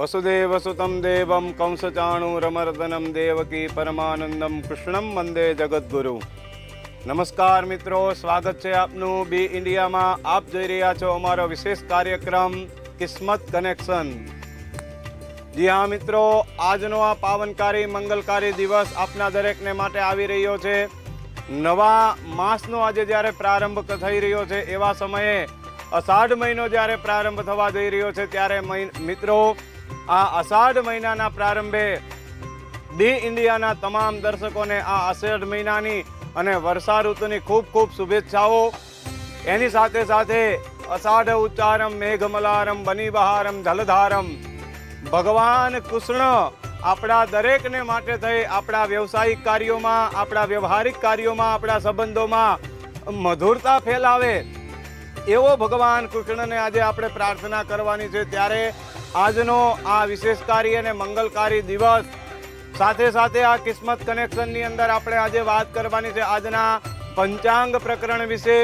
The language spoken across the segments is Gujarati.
વસુદેવસુતમ દેવમ કંસચાણુરમર્દનમ દેવકી પરમાનંદમ કૃષ્ણમ વંદે જગદગુરુ નમસ્કાર મિત્રો સ્વાગત છે આપનું બી ઇન્ડિયામાં આપ જોઈ રહ્યા છો અમારો વિશેષ કાર્યક્રમ કિસ્મત કનેક્શન જી હા મિત્રો આજનો આ પાવનકારી મંગલકારી દિવસ આપના દરેકને માટે આવી રહ્યો છે નવા માસનો આજે જ્યારે પ્રારંભ થઈ રહ્યો છે એવા સમયે અષાઢ મહિનો જ્યારે પ્રારંભ થવા જઈ રહ્યો છે ત્યારે મિત્રો આ અષાઢ મહિનાના પ્રારંભે ડી ઇન્ડિયાના તમામ દર્શકોને આ અષાઢ મહિનાની અને વર્ષા ઋતુની ખૂબ ખૂબ શુભેચ્છાઓ. એની સાથે સાથે અષાઢ ઉચ્ચારમ, મેઘમલારમ બની બહારમ જલધારમ. ભગવાન કૃષ્ણ આપણા દરેકને માટે થઈ આપણા વ્યવસાયિક કાર્યોમાં, આપણા વ્યવહારિક કાર્યોમાં, આપણા સંબંધોમાં મધુરતા ફેલાવે. એવો ભગવાન કૃષ્ણને આજે આપણે પ્રાર્થના કરવાની છે ત્યારે આજનો આ વિશેષકારી અને મંગલકારી દિવસ સાથે સાથે આ કિસ્મત કનેક્શનની અંદર આપણે આજે વાત કરવાની છે. આજના પંચાંગ પ્રકરણ વિશે.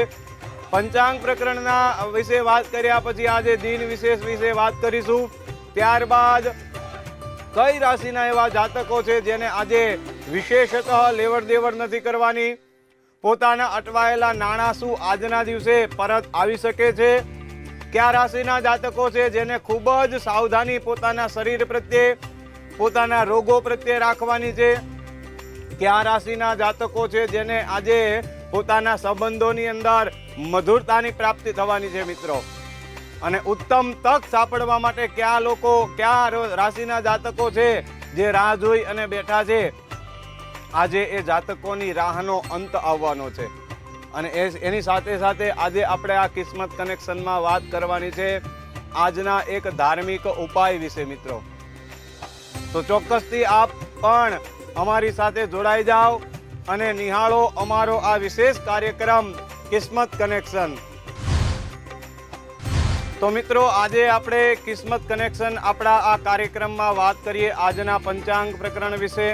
પંચાંગ પ્રકરણના વિશે વાત કર્યા પછી આજે દિન વિશેષ વિશે વાત કરીશું. ત્યારબાદ કઈ રાશિના એવા જાતકો છે જેને આજે વિશેષતઃ લેવડ દેવડ નથી કરવાની? પોતાના અટવાયેલા નાણાં શું આજના દિવસે પરત આવી શકે છે. કયા રાશિના જાતકો છે જેને ખૂબ જ સાવધાની પોતાના શરીર પ્રત્યે, પોતાના રોગો પ્રત્યે રાખવાની છે? કયા રાશિના જાતકો છે જેને આજે પોતાના સંબંધોની અંદર મધુરતાની પ્રાપ્તિ થવાની છે મિત્રો? અને ઉત્તમ તક સાંપડવા માટે કયા લોકો, કયા રાશિના જાતકો છે જે રાહ જોઈ અને બેઠા છે? આજે એ જાતકોની રાહનો અંત આવવાનો છે. અને એ એની સાથે સાથે આજે આપણે આ કિસ્મત કનેક્શનમાં વાત કરવાની છે આજના એક ધાર્મિક ઉપાય વિશે, મિત્રો. તો ચોક્કસથી આપ પણ અમારી સાથે જોડાઈ જાઓ અને નિહાળો અમારો આ વિશેષ કાર્યક્રમ, કિસ્મત કનેક્શન. તો મિત્રો, આજે આપણે કિસ્મત કનેક્શન આપણા આ કાર્યક્રમમાં વાત કરીએ આજના પંચાંગ પ્રકરણ વિશે.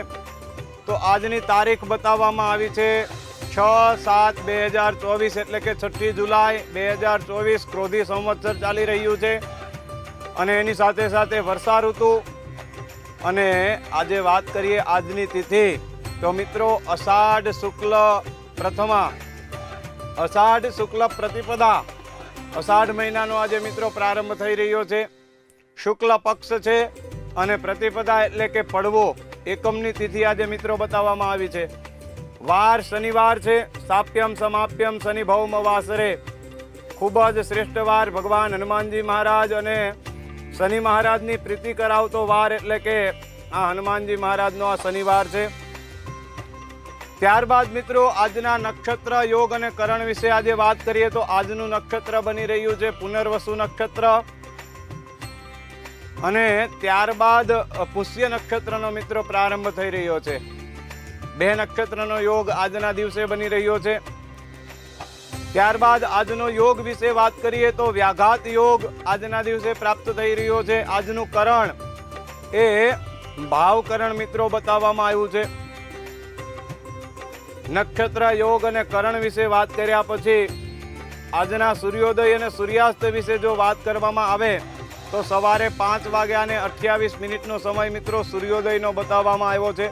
તો આજની તારીખ બતાવવામાં આવી છે છ સાત બે હજાર ચોવીસ એટલે કે છઠ્ઠી જુલાઈ બે હજાર ચોવીસ ક્રોધી સંવત્સર ચાલી રહ્યું છે. અને એની સાથે સાથે વર્ષા ઋતુ. અને આજે વાત કરીએ આજની તિથિ. તો મિત્રો, અષાઢ શુક્લ પ્રથમા. અષાઢ શુક્લ પ્રતિપદા. અષાઢ મહિનાનો આજે મિત્રો પ્રારંભ થઈ રહ્યો છે. શુક્લ પક્ષ છે અને પ્રતિપદા એટલે કે પડવો. એકમની તિથિ આજે મિત્રો બતાવવામાં આવી છે. વાર શનિવાર છે, સાપ્યમ સમાપ્યમ શનિ ભૌમ વાસરે. ખૂબ જ શ્રેષ્ઠ વાર ભગવાન હનુમાનજી મહારાજ અને શનિ મહારાજની પ્રીતિ કરાવતો વાર એટલે કે આ હનુમાનજી મહારાજનો આ શનિવાર છે. ત્યારબાદ મિત્રો, આજના નક્ષત્ર યોગ અને કરણ વિશે આજે વાત કરીએ તો આજનું નક્ષત્ર બની રહ્યું છે પુનર્વસુ નક્ષત્ર. અને ત્યારબાદ પુષ્ય નક્ષત્રનો મિત્રો પ્રારંભ થઈ રહ્યો છે. બે નક્ષત્રનો યોગ આજના દિવસે બની રહ્યો છે. ત્યારબાદ આજનો યોગ વિશે વાત કરીએ તો વ્યાઘાત યોગ આજના દિવસે પ્રાપ્ત થઈ રહ્યો છે. આજનું કરણ એ ભાવકરણ મિત્રો બતાવવામાં આવ્યું છે. નક્ષત્ર યોગ અને કરણ વિશે વાત કર્યા પછી આજના સૂર્યોદય અને સૂર્યાસ્ત વિશે જો વાત કરવામાં આવે તો સવારે પાંચ વાગ્યા અને અઠ્યાવીસ મિનિટનો સમય મિત્રો સૂર્યોદયનો બતાવવામાં આવ્યો છે.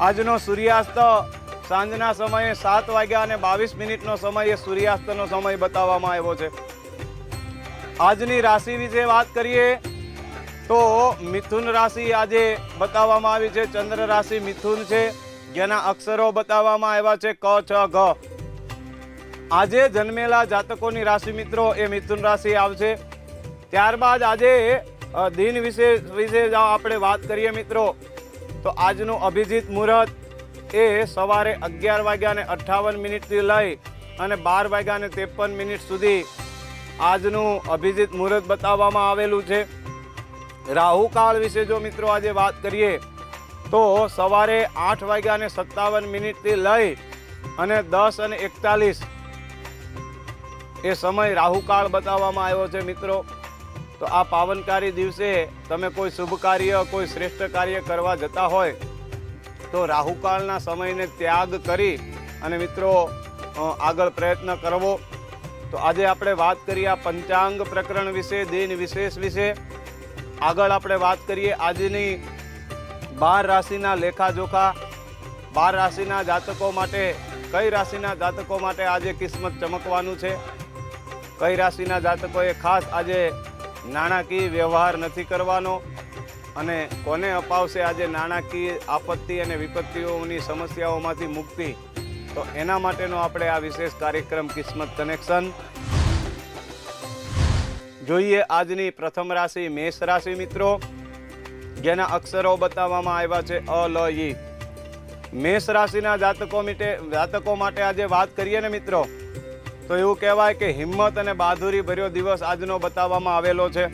આજનો સૂર્યાસ્ત સાંજના સમયે સાત વાગ્યા અને બાવીસ મિનિટનો સમય એ સૂર્યાસ્તનો સમય બતાવવામાં આવ્યો છે. આજની રાશિ વિશે વાત કરીએ તો મિથુન રાશિ આજે બતાવવામાં આવી છે. ચંદ્ર રાશિ મિથુન છે. જેના અક્ષરો બતાવવામાં આવ્યા છે. ક, છ, ઘ. આજે જન્મેલા જાતકોની રાશિ મિત્રો એ મિથુન રાશિ આવશે. ત્યારબાદ આજે દિન વિશે વિશે આપણે વાત કરીએ મિત્રો. તો આજનું અભિજીત મુહૂર્ત એ સવારે અગિયાર વાગ્યાને અઠ્ઠાવન મિનિટથી લઈ અને બાર વાગ્યાને ત્રેપન મિનિટ સુધી આજનું અભિજીત મુહૂર્ત બતાવવામાં આવેલું છે. રાહુકાળ વિશે જો મિત્રો આજે વાત કરીએ, તો સવારે આઠ વાગ્યાને સત્તાવન મિનિટથી લઈ અને દસ અને એકતાલીસ એ સમય રાહુકાળ બતાવવામાં આવ્યો છે મિત્રો. તો આ પાવનકારી દિવસે તમે કોઈ શુભ કાર્ય, કોઈ શ્રેષ્ઠ કાર્ય કરવા જતા હોય, તો રાહુકાળના સમયને ત્યાગ કરી અને મિત્રો આગળ પ્રયત્ન કરવો. તો આજે આપણે વાત કરીએ આ પંચાંગ પ્રકરણ વિશે, દિન વિશેષ વિશે. આગળ આપણે વાત કરીએ આજની બાર રાશિના લેખાજોખા. બાર રાશિના જાતકો માટે, કઈ રાશિના જાતકો માટે આજે કિસ્મત ચમકવાનું છે? કઈ રાશિના જાતકોએ ખાસ આજે નાણાકીય વ્યવહાર નથી કરવાનો અને કોને અપાવશે આજે નાણાકીય આપત્તિ અને વિપત્તિઓની સમસ્યાઓમાંથી મુક્તિ? તો એના માટેનો આપણે આ વિશેષ કાર્યક્રમ કિસ્મત કનેક્શન જોઈએ આજની પ્રથમ રાશિ મેષ રાશિ મિત્રો, જેના અક્ષરો બતાવવામાં આવ્યા છે અ લ ઈ મેષ રાશિના જાતકો માટે જાતકો માટે આજે વાત કરીએ ને મિત્રો? તો એવું કહેવાય કે હિંમત અને બહાદુરી ભર્યો દિવસ આજનો બતાવવામાં આવેલો છે.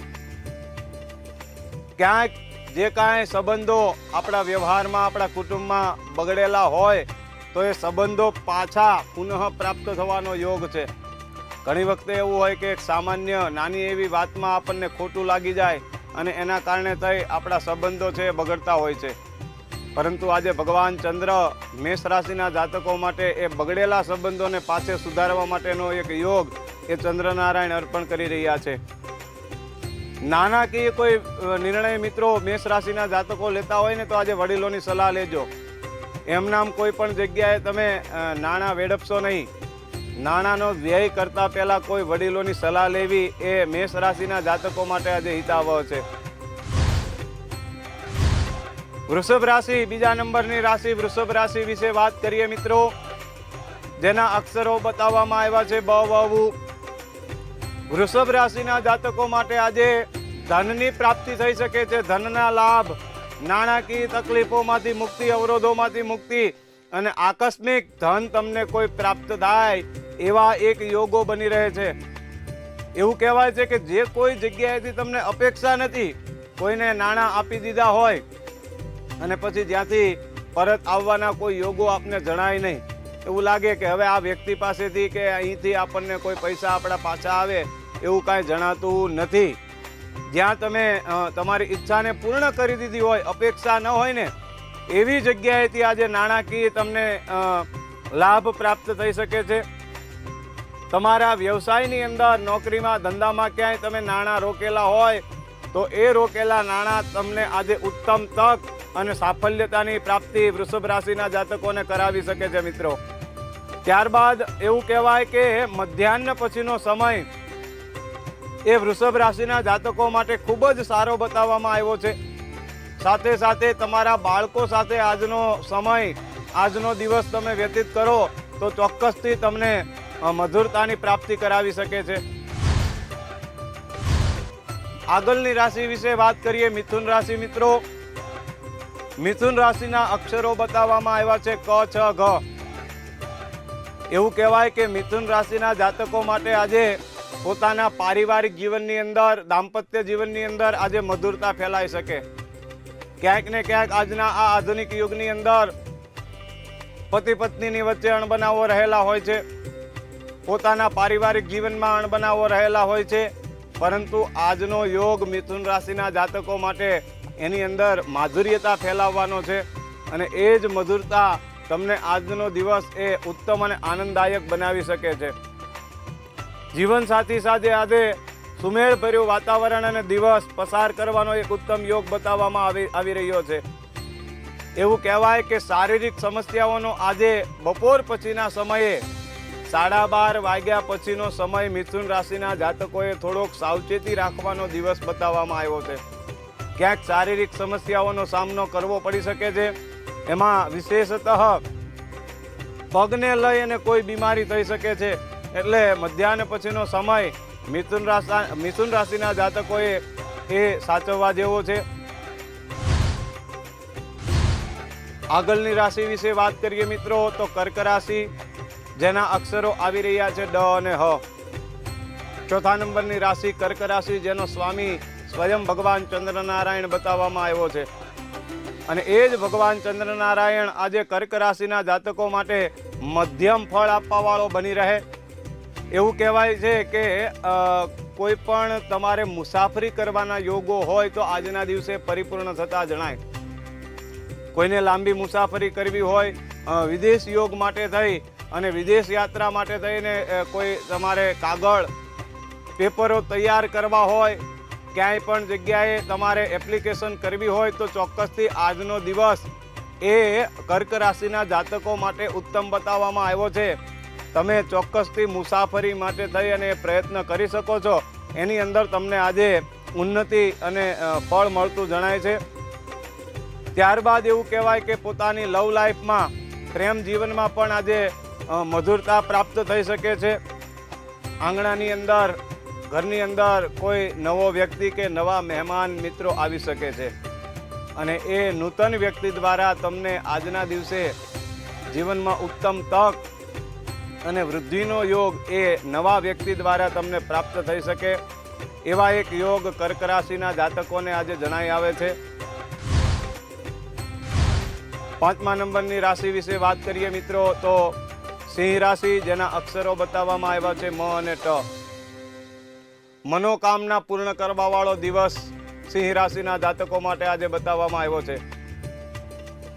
ક્યાંક જે કાંઈ સંબંધો આપણા વ્યવહારમાં, આપણા કુટુંબમાં બગડેલા હોય, તો એ સંબંધો પાછા પુનઃ પ્રાપ્ત થવાનો યોગ છે. ઘણી વખતે એવું હોય કે એક સામાન્ય, નાની એવી વાતમાં આપણને ખોટું લાગી જાય અને એના કારણે થઈ આપણા સંબંધો છે એ બગડતા હોય છે. પરંતુ આજે ભગવાન ચંદ્ર મેષ રાશિના જાતકો માટે એ બગડેલા સંબંધોને પાછે સુધારવા માટેનો એક યોગ એ ચંદ્રનારાયણ અર્પણ કરી રહ્યા છે. નાણાકીય કોઈ નિર્ણય મિત્રો મેષ રાશિના જાતકો લેતા હોય ને તો આજે વડીલોની સલાહ લેજો. એમનામ કોઈ પણ જગ્યાએ તમે નાણાં વેડપશો નહીં. નાણાંનો વ્યય કરતાં પહેલાં કોઈ વડીલોની સલાહ લેવી એ મેષ રાશિના જાતકો માટે આજે હિતાવહ છે. વૃષભ રાશિ બીજા નંબરની રાશિ વૃષભ રાશિ વિશે વાત કરીએ મિત્રો. જેના અક્ષરો બતાવવામાં આવ્યા છે બ, વ, ઉ. વૃષભ રાશિના જાતકો માટે આજે ધનની પ્રાપ્તિ થઈ શકે છે. ધનના લાભ, નાણાકીય તકલીફોમાંથી મુક્તિ, અવરોધોમાંથી મુક્તિ અને આકસ્મિક ધન તમને કોઈ પ્રાપ્ત થાય એવા એક યોગો બની રહે છે. એવું કહેવાય છે કે જે કોઈ જગ્યાએથી તમને અપેક્ષા નથી, કોઈને નાણાં આપી દીધા હોય અને પછી જ્યાંથી પરત આવવાના કોઈ યોગો આપને જણાય નહીં, એવું લાગે કે હવે આ વ્યક્તિ પાસેથી કે અહીંથી આપણને કોઈ પૈસા આપણા પાછા આવે, એવું કાંઈ જણાતું નથી. જ્યાં તમે તમારી ઈચ્છાને પૂર્ણ કરી દીધી હોય, અપેક્ષા ન હોય ને, એવી જગ્યાએથી આજે નાણાકીય તમને લાભ પ્રાપ્ત થઈ શકે છે. તમારા વ્યવસાયની અંદર નોકરીમાં ધંધામાં ક્યાંય તમે નાણાં રોકેલા હોય, તો એ રોકેલા નાણાં તમને આજે ઉત્તમ તક અને સાફલ્યતાની પ્રાપ્તિ વૃષભ રાશિના જાતકોને કરાવી શકે છે મિત્રો. ત્યારબાદ એવું કહેવાય કે મધ્યાહ્ન પછીનો સમય એ વૃષભ રાશિના જાતકો માટે ખૂબ જ સારો બતાવવામાં આવ્યો છે. સાથે સાથે તમારા બાળકો સાથે આજનો સમય, આજનો દિવસ તમે વ્યતીત કરો તો ચોક્કસથી તમને મધુરતાની પ્રાપ્તિ કરાવી શકે છે. આગળની રાશિ વિશે વાત કરીએ, મિથુન રાશિ મિત્રો. મિથુન રાશિના અક્ષરો બતાવવામાં આવ્યા છે ક, છ, ઘ. એવું કહેવાય કે મિથુન રાશિના જાતકો માટે આજે પોતાના પારિવારિક જીવનની અંદર, દાંપત્ય જીવનની અંદર આજે મધુરતા ફેલાઈ શકે. ક્યાંક ને ક્યાંક આજના આ આધુનિક યુગની અંદર પતિ પત્નીની વચ્ચે અણબનાવો રહેલા હોય છે. પોતાના પારિવારિક જીવનમાં અણબનાવો રહેલા હોય છે. પરંતુ આજનો યોગ મિથુન રાશિના જાતકો માટે એની અંદર માધુર્યતા ફેલાવવાનો છે અને એ જ મધુરતા તમને આજનો દિવસ એ ઉત્તમ અને આનંદદાયક બનાવી શકે છે. જીવનસાથી સાથે આજે સુમેળભર્યું વાતાવરણ અને દિવસ પસાર કરવાનો એક ઉત્તમ યોગ બતાવવામાં આવી આવી રહ્યો છે. એવું કહેવાય કે શારીરિક સમસ્યાઓનો આજે બપોર પછીના સમયે સાડા બાર વાગ્યા પછીનો સમય મિથુન રાશિના જાતકોએ થોડોક સાવચેતી રાખવાનો દિવસ બતાવવામાં આવ્યો છે. ક્યાંક શારીરિક સમસ્યાઓનો સામનો કરવો પડી શકે છે. એમાં વિશેષતઃ પગને લઈ અને કોઈ બીમારી થઈ શકે છે. એટલે મધ્યાહન પછીનો સમય મિથુન રાશિ, મિથુન રાશિના જાતકોએ એ સાચવવા જેવો છે. આગળની રાશિ વિશે વાત કરીએ મિત્રો, તો કર્ક રાશિ જેના અક્ષરો આવી રહ્યા છે ડ અને હ. ચોથા નંબરની રાશિ કર્ક રાશિ, જેનો સ્વામી સ્વયં ભગવાન ચંદ્રનારાયણ બતાવવામાં આવ્યો છે. અને એ જ ભગવાન ચંદ્રનારાયણ આજે કર્ક રાશિના જાતકો માટે મધ્યમ ફળ આપવાવાળો બની રહે. એવું કહેવાય છે કે કોઈ પણ તમારે મુસાફરી કરવાના યોગો હોય તો આજના દિવસે પરિપૂર્ણ થતા જણાય. કોઈને લાંબી મુસાફરી કરવી હોય વિદેશ યોગ માટે થઈ અને વિદેશ યાત્રા માટે થઈને કોઈ તમારે કાગળ, પેપરો તૈયાર કરવા હોય, ક્યાંય પણ જગ્યાએ તમારે એપ્લિકેશન કરવી હોય, તો ચોક્કસથી આજનો દિવસ એ કર્ક રાશિના જાતકો માટે ઉત્તમ બતાવવામાં આવ્યો છે. તમે ચોક્કસથી મુસાફરી માટે થઈ અને પ્રયત્ન કરી શકો છો. એની અંદર તમને આજે ઉન્નતિ અને ફળ મળતું જણાય છે. ત્યારબાદ એવું કહેવાય કે પોતાની લવ લાઈફમાં, પ્રેમ જીવનમાં પણ આજે મધુરતા પ્રાપ્ત થઈ શકે છે. આંગણાની અંદર, ઘરની અંદર કોઈ નવો વ્યક્તિ કે નવા મહેમાન, મિત્રો આવી શકે છે. અને એ નૂતન વ્યક્તિ દ્વારા તમને આજના દિવસે જીવનમાં ઉત્તમ તક અને વૃદ્ધિનો યોગ એ નવા વ્યક્તિ દ્વારા તમને પ્રાપ્ત થઈ શકે. એવા એક યોગ કર્ક રાશિના જાતકોને આજે જણાઈ આવે છે. પાંચમા નંબરની રાશિ વિશે વાત કરીએ મિત્રો, તો સિંહ રાશિ જેના અક્ષરો બતાવવામાં આવ્યા છે મ અને ટ. મનોકામના પૂર્ણ કરવા વાળો દિવસ સિંહ રાશિના જાતકો માટે આજે બતાવવામાં આવ્યો છે.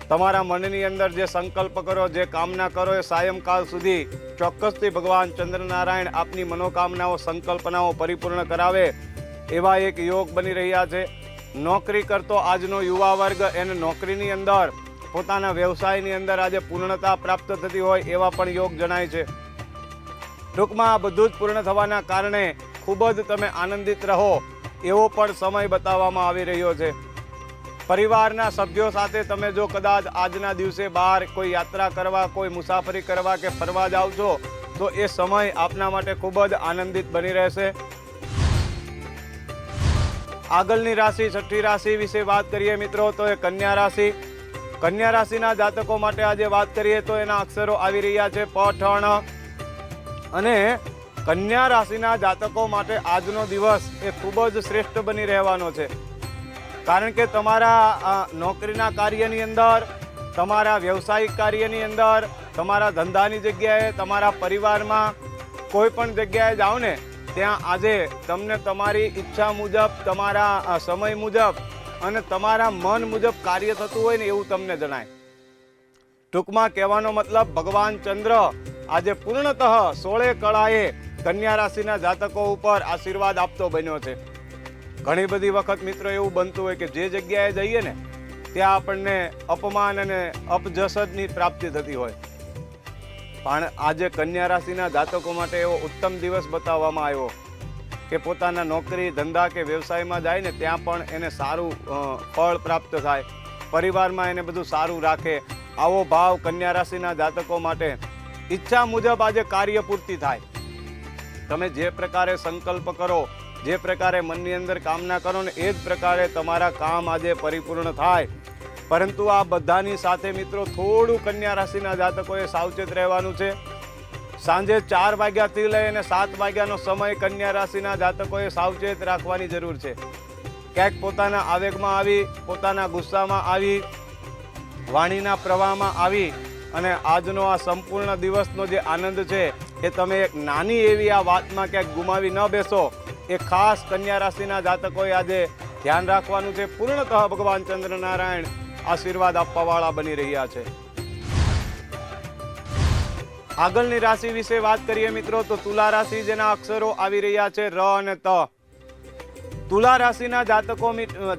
તમારા મનની અંદર જે સંકલ્પ કરો, જે કામના કરો એ સાયંકાલ સુધી ચોક્કસથી ભગવાન ચંદ્રનારાયણ આપની મનોકામનાઓ, સંકલ્પનાઓ પરિપૂર્ણ કરાવે એવા એક યોગ બની રહ્યા છે. નોકરી કરતો આજનો યુવા વર્ગ એને નોકરીની અંદર પોતાના વ્યવસાયની અંદર આજે પૂર્ણતા પ્રાપ્ત થતી હોય એવા પણ યોગ જણાય છે. ટૂંકમાં આ બધું જ પૂર્ણ થવાના કારણે ખૂબ જ તમે આનંદિત રહો એવો પણ સમય બતાવવામાં આવી રહ્યો છે. પરિવારના સભ્યો સાથે તમે જો કદાચ આજના દિવસે બહાર કોઈ યાત્રા કરવા, કોઈ મુસાફરી કરવા કે ફરવા જાઓ છો, તો એ સમય આપના માટે ખૂબ જ આનંદિત બની રહેશે. આગળની રાશિ, છઠ્ઠી રાશિ વિશે વાત કરીએ મિત્રો, તો એ કન્યા રાશિ. કન્યા રાશિના જાતકો માટે આજે વાત કરીએ તો એના અક્ષરો આવી રહ્યા છે પઠણ. અને કન્યા રાશિના જાતકો માટે આજનો દિવસ એ ખૂબ જ શ્રેષ્ઠ બની રહેવાનો છે. કારણ કે તમારા નોકરીના કાર્યની અંદર, તમારા વ્યવસાયિક કાર્યની અંદર, તમારા ધંધાની જગ્યાએ, તમારા પરિવારમાં કોઈ પણ જગ્યાએ જાઓ ને, ત્યાં આજે તમને તમારી ઈચ્છા મુજબ, તમારા સમય મુજબ અને તમારા મન મુજબ કાર્ય થતું હોય ને એવું તમને જણાય. ટૂંકમાં કહેવાનો મતલબ ભગવાન ચંદ્ર આજે પૂર્ણતઃ સોળે કળાએ કન્યા રાશિના જાતકો ઉપર આશીર્વાદ આપતો બન્યો છે. ઘણી બધી વખત મિત્રો એવું બનતું હોય કે જે જગ્યાએ જઈએ ને, ત્યાં આપણને અપમાન અને અપજસદની પ્રાપ્તિ થતી હોય. પણ આજે કન્યા રાશિના જાતકો માટે એવો ઉત્તમ દિવસ બતાવવામાં આવ્યો. કે પોતાના નોકરી, ધંધા કે વ્યવસાયમાં જાય ને ત્યાં પણ એને સારું ફળ પ્રાપ્ત થાય. પરિવારમાં એને બધું સારું રાખે. આવો ભાવ કન્યા રાશિના જાતકો માટે ઈચ્છા મુજબ આજે કાર્ય પૂર્તિ થાય. તમે જે પ્રકારે સંકલ્પ કરો, જે પ્રકારે મનની અંદર કામના કરો ને એ જ પ્રકારે તમારા કામ આજે પરિપૂર્ણ થાય. પરંતુ આ બધાની સાથે મિત્રો થોડું કન્યા રાશિના જાતકોએ સાવચેત રહેવાનું છે. સાંજે ચાર વાગ્યાથી લઈને સાત વાગ્યાનો સમય કન્યા રાશિના જાતકોએ સાવચેત રાખવાની જરૂર છે. ક્યાંક પોતાના આવેગમાં આવી, પોતાના ગુસ્સામાં આવી, વાણીના પ્રવાહમાં આવી અને આજનો આ સંપૂર્ણ દિવસનો જે આનંદ છે એ તમે એક નાની એવી આ વાતમાં ક્યાંક ગુમાવી ન બેસો. એ ખાસ કન્યા રાશિના જાતકોએ આજે ધ્યાન રાખવાનું છે. પૂર્ણતઃ ભગવાન ચંદ્રનારાયણ આશીર્વાદ આપવાવાળા બની રહ્યા છે. આગળની રાશિ વિશે વાત કરીએ મિત્રો, તો તુલા રાશિ જેના અક્ષરો આવી રહ્યા છે ર અને ત. તુલા રાશિના જાતકો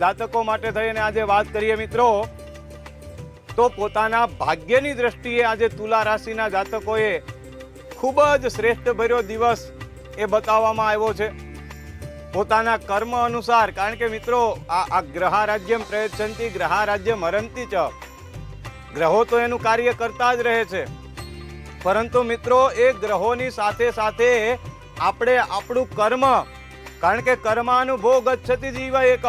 જાતકો માટે થઈને આજે વાત કરીએ મિત્રો, તો પોતાના ભાગ્યની દ્રષ્ટિએ આજે તુલા રાશિના જાતકોએ ખૂબ જ શ્રેષ્ઠ ભર્યો દિવસ એ બતાવવામાં આવ્યો છે. પોતાના કર્મ અનુસાર, કારણ કે મિત્રો, આ આ ગ્રહારાજ્યમ પ્રયચ્છંતી ગ્રહા હરંતી ચ. ગ્રહો તો એનું કાર્ય કરતા જ રહે છે. પરંતુ મિત્રો, એ ગ્રહોની સાથે સાથે આપણે આપણું કર્મ, કારણ કે કર્માનુભોગ ગચ્છતિ જીવ એક.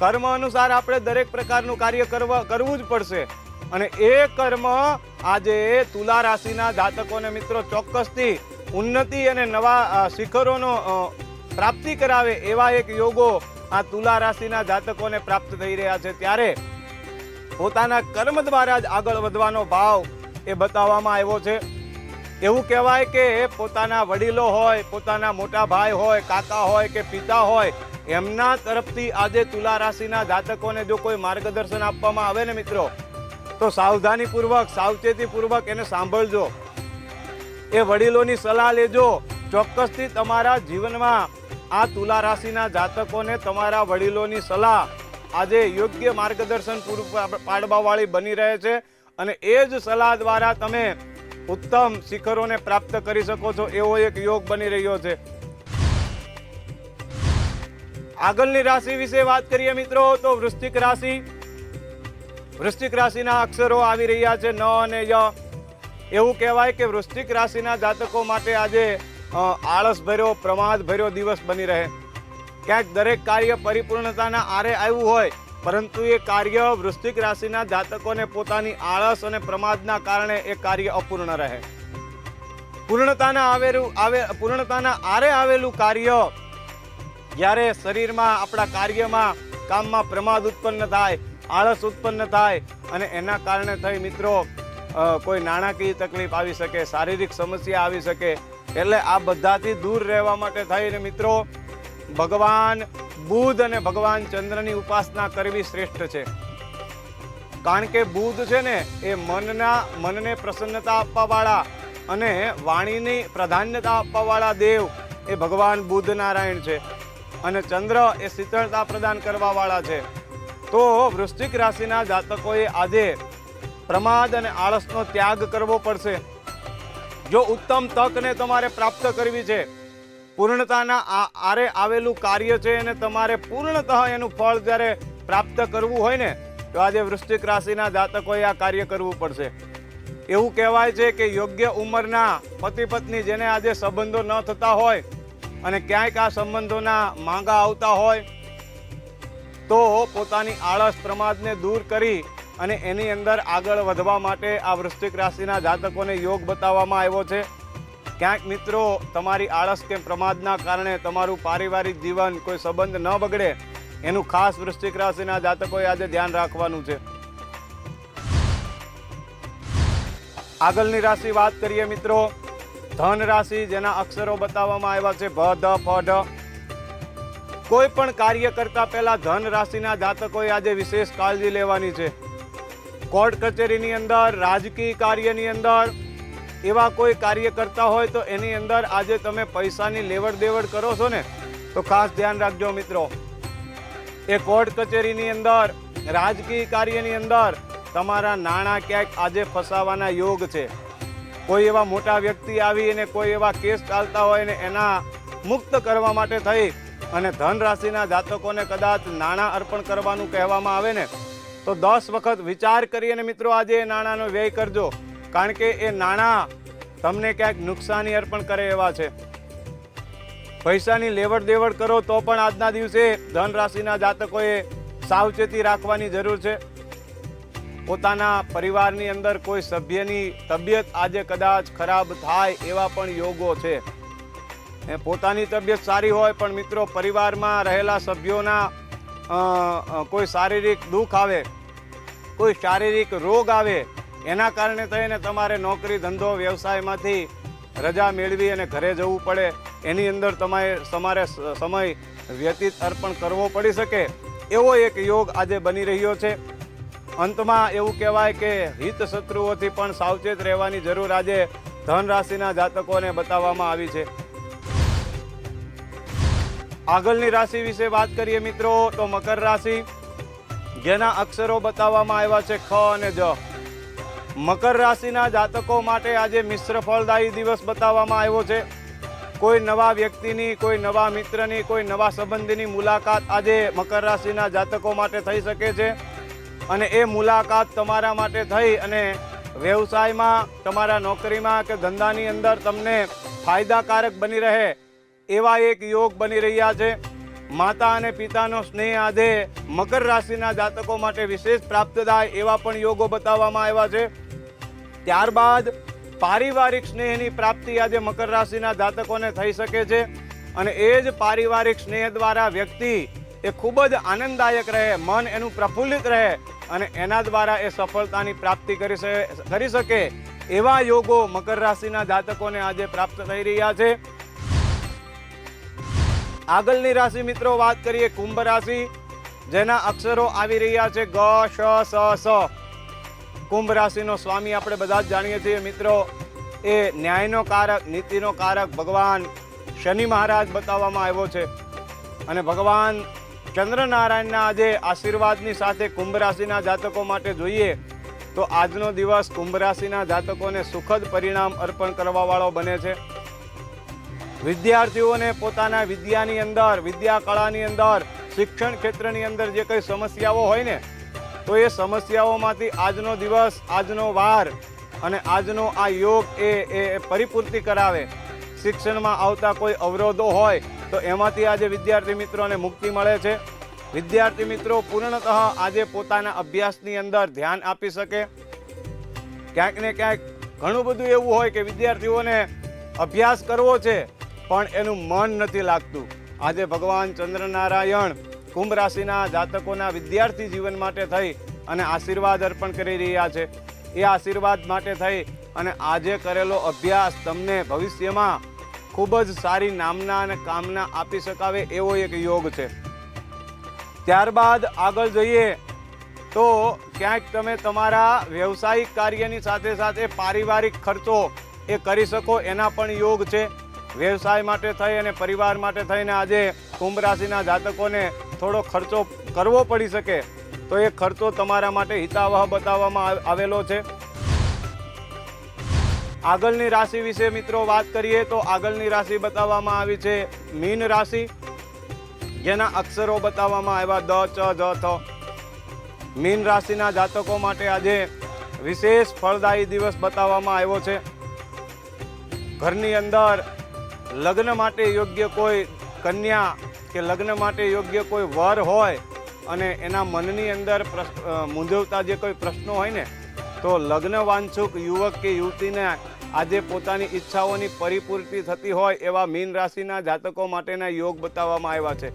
કર્મ અનુસાર આપણે દરેક પ્રકારનું કાર્ય કરવા, કરવું જ પડશે. અને એ કર્મ આજે તુલા રાશિના જાતકોને મિત્રો ચોક્કસથી ઉન્નતિ અને નવા શિખરોનો પ્રાપ્તિ કરાવે એવા એક યોગો આ તુલા રાશિના જાતકોને પ્રાપ્ત થઈ રહ્યા છે. ત્યારે પોતાના કર્મ દ્વારા જ આગળ વધવાનો ભાવ એ બતાવવામાં આવ્યો છે. એવું કહેવાય કે પોતાના વડીલો હોય, પોતાના મોટા ભાઈ હોય, કાકા હોય કે પિતા હોય, એમના તરફથી આજે તુલા રાશિના જાતકોને જો કોઈ માર્ગદર્શન આપવામાં આવે ને મિત્રો, તો સાવધાનીપૂર્વક, સાવચેતીપૂર્વક એને સાંભળજો. એ વડીલોની સલાહ લેજો. ચોક્કસથી તમારા જીવનમાં આ તુલા રાશિના જાતકોને તમારા વડીલોની સલાહ આજે યોગ્ય માર્ગદર્શન પૂરું પાડવાવાળી બની રહે છે. અને એ જ સલાહ દ્વારા તમે ઉત્તમ શિખરોને પ્રાપ્ત કરી શકો છો, એવો એક યોગ બની રહ્યો છે. આગળની રાશિ વિશે વાત કરીએ મિત્રો, તો વૃશ્ચિક રાશિ. વૃશ્ચિક રાશિના અક્ષરો આવી રહ્યા છે, ન અને ય. એવું કહેવાય કે વૃશ્ચિક રાશિના જાતકો માટે આજે આળસ ભર્યો પ્રમાદ ભર્યો દિવસ બની રહે. ક્યાંક દરેક કાર્ય પરિપૂર્ણતાના આરે આવ્યું હોય પરંતુ એ કાર્ય વૃશ્ચિક રાશિના જાતકોને પોતાની આળસ અને પ્રમાદના કારણે એ કાર્ય અપૂર્ણ રહે. પૂર્ણતાના આવેલું આવે, પૂર્ણતાના આરે આવેલું કાર્ય જ્યારે શરીરમાં આપણા કાર્યમાં કામમાં પ્રમાદ ઉત્પન્ન થાય, આળસ ઉત્પન્ન થાય અને એના કારણે થઈ મિત્રો કોઈ નાણાકીય તકલીફ આવી શકે, શારીરિક સમસ્યા આવી શકે, એટલે આ બધાથી દૂર રહેવા માટે થઈને મિત્રો, ભગવાન બુધ અને ભગવાન ચંદ્રની ઉપાસના કરવી શ્રેષ્ઠ છે. કારણ કે બુધ છે ને, એ મનના, મનને પ્રસન્નતા આપવાવાળા અને વાણીની પ્રાધાન્યતા આપવાવાળા દેવ એ ભગવાન બુદ્ધ નારાયણ છે અને ચંદ્ર એ શીતળતા પ્રદાન કરવાવાળા છે. તો વૃશ્ચિક રાશિના જાતકોએ આજે પ્રમાદ અને આળસનો ત્યાગ કરવો પડશે. જો ઉત્તમ તકને તમારે પ્રાપ્ત કરવી છે પૂર્ણતાના આરે આવેલું કાર્ય છે અને તમારે પૂર્ણતઃ એનું ફળ જ્યારે પ્રાપ્ત કરવું હોય ને, તો આજે વૃશ્ચિક રાશિના જાતકોએ આ કાર્ય કરવું પડશે. એવું કહેવાય છે કે યોગ્ય ઉંમરના પતિ પત્ની જેને આજે સંબંધો ન થતા હોય અને ક્યાંક આ સંબંધોના માંગા આવતા હોય, તો પોતાની આળસ પ્રમાદને દૂર કરી અને એની અંદર આગળ વધવા માટે આ વૃશ્ચિક રાશિના જાતકોને યોગ બતાવવામાં આવ્યો છે. ક્યાંક મિત્રો, તમારી આળસ કે પ્રમાદના કારણે તમારું પારિવારિક જીવન કોઈ સંબંધ ન બગડે, એનું ખાસ વૃશ્ચિક રાશિના જાતકોએ આજે ધ્યાન રાખવાનું છે. આગળની રાશિ વાત કરીએ મિત્રો, ધન રાશિ જેના અક્ષરો બતાવવામાં આવ્યા છે, ભ, ધ, ફ, ઢ. કોઈ પણ કાર્ય કરતા પહેલા ધન રાશિના જાતકોએ આજે વિશેષ કાળજી લેવાની છે. કોર્ટ કચેરીની અંદર, રાજકીય કાર્યની અંદર એવા કોઈ કાર્ય કરતા હોય તો એની અંદર આજે તમે પૈસાની લેવડ દેવડ કરો છો ને, તો ખાસ ધ્યાન રાખજો મિત્રો. એ કોર્ટ કચેરીની અંદર, રાજકીય કાર્યની અંદર તમારા નાણાં ક્યાંક આજે ફસાવાના યોગ છે. કોઈ એવા મોટા વ્યક્તિ આવી અને કોઈ એવા કેસ ચાલતા હોય ને એના મુક્ત કરવા માટે થઈ અને ધન રાશિના જાતકોને કદાચ નાણાં અર્પણ કરવાનું કહેવામાં આવે ને, તો દસ વખત વિચાર કરી અને મિત્રો આજે એ નાણાંનો વ્યય કરજો. કારણ કે એ નાણાં તમને ક્યાંક નુકસાની અર્પણ કરે એવા છે. પૈસાની લેવડ દેવડ કરો તો પણ આજના દિવસે ધન રાશિના જાતકોએ સાવચેતી રાખવાની જરૂર છે. પોતાના પરિવારની અંદર કોઈ સભ્યની તબિયત આજે કદાચ ખરાબ થાય એવા પણ યોગો છે. એ પોતાની તબિયત સારી હોય પણ મિત્રો પરિવારમાં રહેલા સભ્યોના કોઈ શારીરિક દુઃખ આવે, કોઈ શારીરિક રોગ આવે એના કારણે થઈને તમારે નોકરી, ધંધો, વ્યવસાયમાંથી રજા મેળવી અને ઘરે જવું પડે. એની અંદર તમારે તમારે સમય વ્યતીત અર્પણ કરવો પડી શકે. એવો એક યોગ આજે બની રહ્યો છે. અંતમાં એવું કહેવાય કે હિત શત્રુઓથી પણ સાવચેત રહેવાની જરૂર આજે ધન રાશિના જાતકોને બતાવવામાં આવી છે. આગળની રાશિ વિશે વાત કરીએ મિત્રો, તો મકર રાશિ. જેના અક્ષરો બતાવવામાં આવ્યા છે ખ અને જ. મકર રાશિના જાતકો માટે આજે મિશ્ર ફળદાયી દિવસ બતાવવામાં આવ્યો છે. કોઈ નવા વ્યક્તિની, કોઈ નવા મિત્રની, કોઈ નવા સંબંધીની મુલાકાત આજે મકર રાશિના જાતકો માટે થઈ શકે છે. અને એ મુલાકાત તમારા માટે થઈ અને વ્યવસાયમાં, તમારા નોકરીમાં કે ધંધાની અંદર તમને ફાયદાકારક બની રહે એવા એક યોગ બની રહ્યા છે. માતા અને પિતાનો સ્નેહ આજે મકર રાશિના જાતકો માટે વિશેષ પ્રાપ્ત થાય એવા પણ યોગો બતાવવામાં આવ્યા છે. ત્યારબાદ પારિવારિક સ્નેહની પ્રાપ્તિ આજે મકર રાશિના જાતકોને થઈ શકે છે અને એ જ પારિવારિક સ્નેહ દ્વારા વ્યક્તિ એ ખૂબ જ આનંદદાયક રહે, મન એનું પ્રફુલ્લિત રહે અને એના દ્વારા એ સફળતાની પ્રાપ્તિ કરી શકે કરી શકે એવા યોગો મકર રાશિના જાતકોને આજે પ્રાપ્ત થઈ રહ્યા છે. આગળની રાશિ મિત્રો વાત કરીએ કુંભ રાશિ, જેના અક્ષરો આવી રહ્યા છે ગ, શ, સ સ. કુંભ રાશિનો સ્વામી આપણે બધા જ જાણીએ છીએ. મિત્રો, એ ન્યાયનો કારક, નીતિનો કારક ભગવાન શનિ મહારાજ બતાવવામાં આવ્યો છે. અને ભગવાન ચંદ્રનારાયણના આજે આશીર્વાદની સાથે કુંભ રાશિના જાતકો માટે જોઈએ તો આજનો દિવસ કુંભ રાશિના જાતકોને સુખદ પરિણામ અર્પણ કરવાવાળો બને છે. વિદ્યાર્થીઓને પોતાના વિદ્યાની અંદર, વિદ્યા કળાની અંદર, શિક્ષણ ક્ષેત્રની અંદર જે કંઈ સમસ્યાઓ હોય ને, તો એ સમસ્યાઓમાંથી આજનો દિવસ, આજનો વાર અને આજનો આ યોગ એ એ પરિપૂર્તિ કરાવે. શિક્ષણમાં આવતા કોઈ અવરોધો હોય, તો એમાંથી આજે વિદ્યાર્થી મિત્રોને મુક્તિ મળે છે. વિદ્યાર્થી મિત્રો, પૂર્ણતઃ આજે પોતાના અભ્યાસની અંદર ધ્યાન આપી શકે. ક્યાંક ને ક્યાંક ઘણું બધું એવું હોય કે વિદ્યાર્થીઓને અભ્યાસ કરવો છે પણ એનું મન નથી લાગતું. આજે ભગવાન ચંદ્રનારાયણ કુંભ રાશિના જાતકોના વિદ્યાર્થી જીવન માટે થઈ અને આશીર્વાદ અર્પણ કરી રહ્યા છે. એ આશીર્વાદ માટે થઈ અને આજે કરેલો અભ્યાસ તમને ભવિષ્યમાં ખૂબ જ સારી નામના અને કામના આપી શકાવે એવો એક યોગ છે. ત્યારબાદ આગળ જઈએ તો ક્યાંક તમે તમારા વ્યવસાયિક કાર્યની સાથે સાથે પારિવારિક ખર્ચો એ કરી શકો, એના પણ યોગ છે. વ્યવસાય માટે થઈ અને પરિવાર માટે થઈને આજે કુંભ રાશિના જાતકોને થોડો ખર્ચો કરવો પડી શકે, તો એ ખર્ચો તમારા માટે હિતાવહ બતાવવામાં આવેલો છે. આગળની રાશિ વિશે મિત્રો વાત કરીએ તો આગળની રાશિ બતાવવામાં આવી છે મીન રાશિ. જેના અક્ષરો બતાવવામાં આવ્યા દ, ચ, જ, થ. મીન રાશિના જાતકો માટે આજે વિશેષ ફળદાયી દિવસ બતાવવામાં આવ્યો છે. ઘરની અંદર લગ્ન માટે યોગ્ય કોઈ કન્યા કે લગ્ન માટે યોગ્ય કોઈ વર હોય અને એના મનની અંદર મૂંઝવતા જે કોઈ પ્રશ્નો હોય ને, તો લગ્ન વાંછુક યુવક કે યુવતીને આજે પોતાની ઈચ્છાઓની પરિપૂર્તિ થતી હોય એવા મીન રાશિના જાતકો માટેના યોગ બતાવવામાં આવ્યા છે.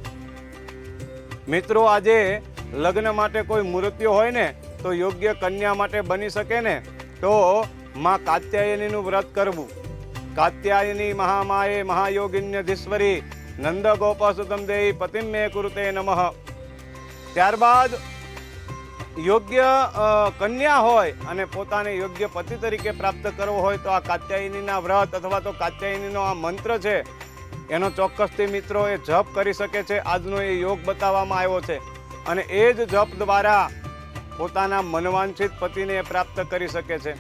મિત્રો, આજે લગ્ન માટે કોઈ મૃત્યુ હોય ને, તો યોગ્ય કન્યા માટે બની શકે ને, તો માં કાત્યાયનીનું વ્રત કરવું. કાત્યાયની મહામાયે મહાયોગિન્યધીશ્વરી નંદ ગોપસુતમ દેહી પતિમ મે કુરુતે નમઃ ત્યારબાદ યોગ્ય કન્યા હોય અને પોતાને યોગ્ય પતિ તરીકે પ્રાપ્ત કરવો હોય તો આ કાત્યાયનીના વ્રત અથવા તો કાત્યાયનીનો આ મંત્ર છે, એનો ચોક્કસથી મિત્રો એ જપ કરી શકે છે. આજનો એ યોગ બતાવવામાં આવ્યો છે અને એ જ જપ દ્વારા પોતાના મનવાંછિત પતિને એ પ્રાપ્ત કરી શકે છે.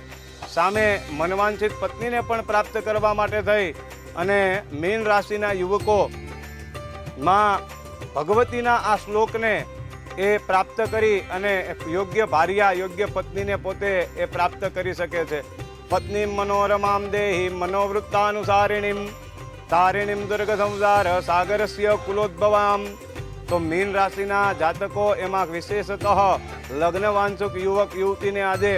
સામે મનવાંછિત પત્નીને પણ પ્રાપ્ત કરવા માટે થઈ અને મીન રાશિના યુવકો માં ભગવતીના આ શ્લોકને એ પ્રાપ્ત કરી અને યોગ્ય ભાર્યા, યોગ્ય પત્નીને પોતે એ પ્રાપ્ત કરી શકે છે. પત્ની મનોરમામ દેહી મનોવૃત્તાનુસારિણીમ તારિણીમ દુર્ગ સંસાર સાગરસ્ય કુલોદ્ભવામ. તો મીન રાશિના જાતકો એમાં વિશેષતઃ લગ્નવાંચુક યુવક, યુવતીને આજે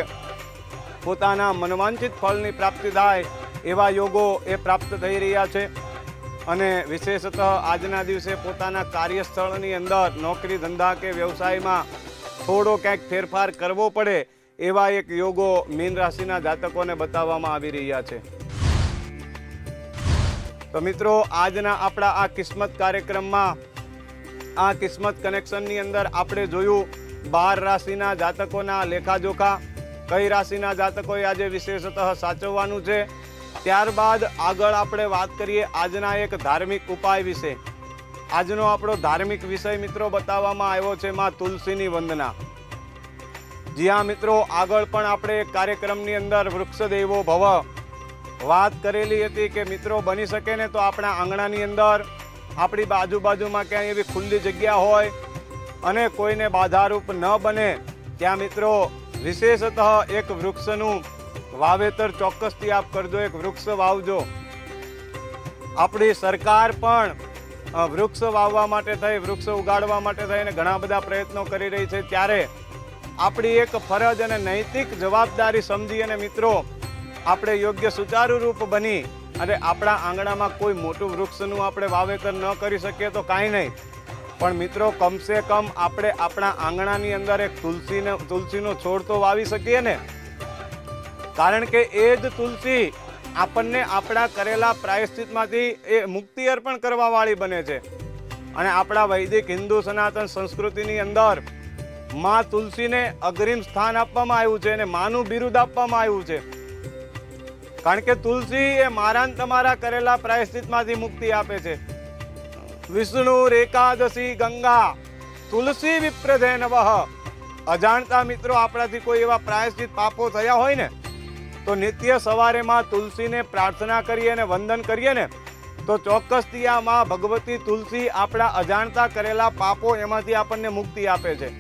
પોતાના મનવાંચિત ફળની પ્રાપ્તિ થાય એવા યોગો એ પ્રાપ્ત થઈ રહ્યા છે. અને વિશેષતઃ આજના દિવસે પોતાના કાર્યસ્થળની અંદર નોકરી, ધંધા કે વ્યવસાયમાં થોડો ક્યાંક ફેરફાર કરવો પડે એવા એક યોગો મીન રાશિના જાતકોને બતાવવામાં આવી રહ્યા છે. તો મિત્રો, આજના આપણા આ કિસ્મત કાર્યક્રમમાં આ કિસ્મત કનેક્શનની અંદર આપણે જોયું બાર રાશિના જાતકોના લેખાજોખા કઈ રાશિના જાતકોએ આજે વિશેષતઃ સાચવવાનું છે? ત્યારબાદ આગળ આપણે વાત કરીએ આજના એક ધાર્મિક ઉપાય વિશે. આજનો આપણો ધાર્મિક વિષય મિત્રો બતાવવામાં આવ્યો છે માં તુલસીની વંદના. જી હા મિત્રો, આગળ પણ આપણે એક કાર્યક્રમની અંદર વૃક્ષ દેવો ભવ વાત કરેલી હતી કે મિત્રો બની શકે ને તો આપણા આંગણાની અંદર, આપણી બાજુબાજુમાં ક્યાંય એવી ખુલ્લી જગ્યા હોય અને કોઈને બાધારૂપ ન બને. ત્યાં મિત્રો વિશેષતઃ એક વૃક્ષનું વાવેતર ચોક્કસથી આપ કરજો, એક વૃક્ષ વાવજો. આપણી સરકાર પણ વૃક્ષ વાવવા માટે થઈ, વૃક્ષ ઉગાડવા માટે થઈને ઘણા બધા પ્રયત્નો કરી રહી છે. ત્યારે આપણી એક ફરજ અને નૈતિક જવાબદારી સમજી અને મિત્રો, આપણે યોગ્ય સુચારુ રૂપ બની અને આપણા આંગણામાં કોઈ મોટું વૃક્ષનું આપણે વાવેતર ન કરી શકીએ તો કાંઈ નહીં. પણ મિત્રો, કમસે કમ આપણે આપણા આંગણાની અંદર એક તુલસીને, તુલસીનો છોડ તો વાવી શકીએ ને? કારણ કે એ જ તુલસી આપણને આપણા કરેલા પ્રાયશ્ચિતમાંથી એ મુક્તિ અર્પણ કરવાવાળી બને છે. અને આપણા વૈદિક હિન્દુ સનાતન સંસ્કૃતિની અંદરમાં તુલસીને અગ્રિમ સ્થાન આપવામાં આવ્યું છે અને માનું બિરુદ આપવામાં આવ્યું છે. કારણ કે તુલસી એ મારા તમારા કરેલા પ્રાયશ્ચિતમાંથી મુક્તિ આપે છે. વિષ્ણુ એકાદશી ગંગા, તુલસી વિપ્રધે નવઃ અજાણતા મિત્રો, આપણાથી કોઈ એવા પ્રાયશ્ચિત પાપો થયા હોય ને, તો નિત્ય સવારે માં તુલસીને પ્રાર્થના કરીએ અને વંદન કરીએ ને, તો ચોક્કસથી આ માં ભગવતી તુલસી આપણા અજાણતા કરેલા પાપો એમાંથી આપણને મુક્તિ આપે છે.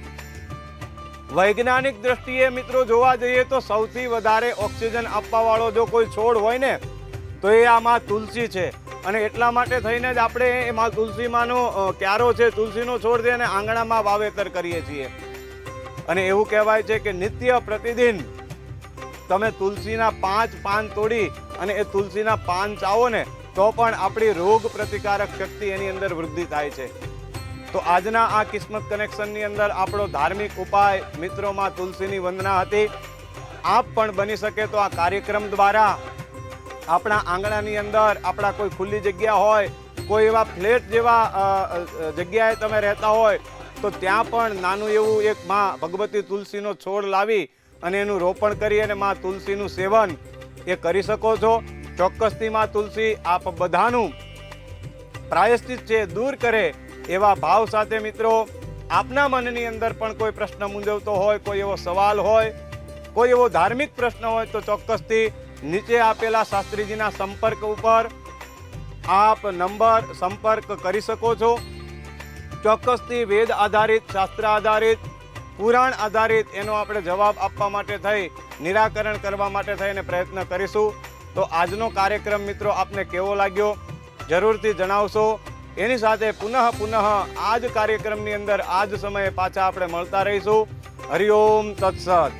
વૈજ્ઞાનિક દ્રષ્ટિએ મિત્રો જોવા જઈએ તો સૌથી વધારે ઓક્સિજન આપવાવાળો જો કોઈ છોડ હોય ને, તો એ આમાં તુલસી છે. અને એટલા માટે થઈને જ આપણે એમાં તુલસીમાંનો ક્યારો છે, તુલસીનો છોડ છે અને આંગણામાં વાવેતર કરીએ છીએ. અને એવું કહેવાય છે કે નિત્ય પ્રતિદિન તમે તુલસીના પાંચ પાન તોડી અને એ તુલસીના પાન ચાવો ને તો પણ આપણી રોગ પ્રતિકારક શક્તિ એની અંદર વૃદ્ધિ થાય છે. તો આજના આ કિસ્મત કનેક્શનની અંદર આપણો ધાર્મિક ઉપાય, મિત્રોમાં તુલસીની વંદના હતી. આપ પણ બની શકે તો આ કાર્યક્રમ દ્વારા આપણા આંગણાની અંદર આપણા કોઈ ખુલ્લી જગ્યા હોય, કોઈ એવા ફ્લેટ જેવા જગ્યાએ તમે રહેતા હોય, તો ત્યાં પણ નાનું એવું એક માં ભગવતી તુલસીનો છોડ લાવી અને એનું રોપણ કરી અને માં તુલસીનું સેવન એ કરી શકો છો. ચોક્કસથી માં તુલસી આપ બધાનું પ્રાયશ્ચિત છે, દૂર કરે એવા ભાવ સાથે મિત્રો, આપના મનની અંદર પણ કોઈ પ્રશ્ન મૂંઝવતો હોય, કોઈ એવો સવાલ હોય, કોઈ એવો ધાર્મિક પ્રશ્ન હોય, તો ચોક્કસથી નીચે આપેલા શાસ્ત્રીજીના સંપર્ક ઉપર આપ નંબર સંપર્ક કરી શકો છો. ચોક્કસથી વેદ આધારિત, શાસ્ત્ર આધારિત, પુરાણ આધારિત એનો આપણે જવાબ આપવા માટે થઈ, નિરાકરણ કરવા માટે થઈને પ્રયત્ન કરીશું. તો આજનો કાર્યક્રમ મિત્રો આપને કેવો લાગ્યો? જરૂરથી જણાવશો. એની સાથે પુનઃ પુનઃ આ જ કાર્યક્રમની અંદર આ જ સમયે પાછા આપણે મળતા રહીશું. હરિઓમ તત્સત.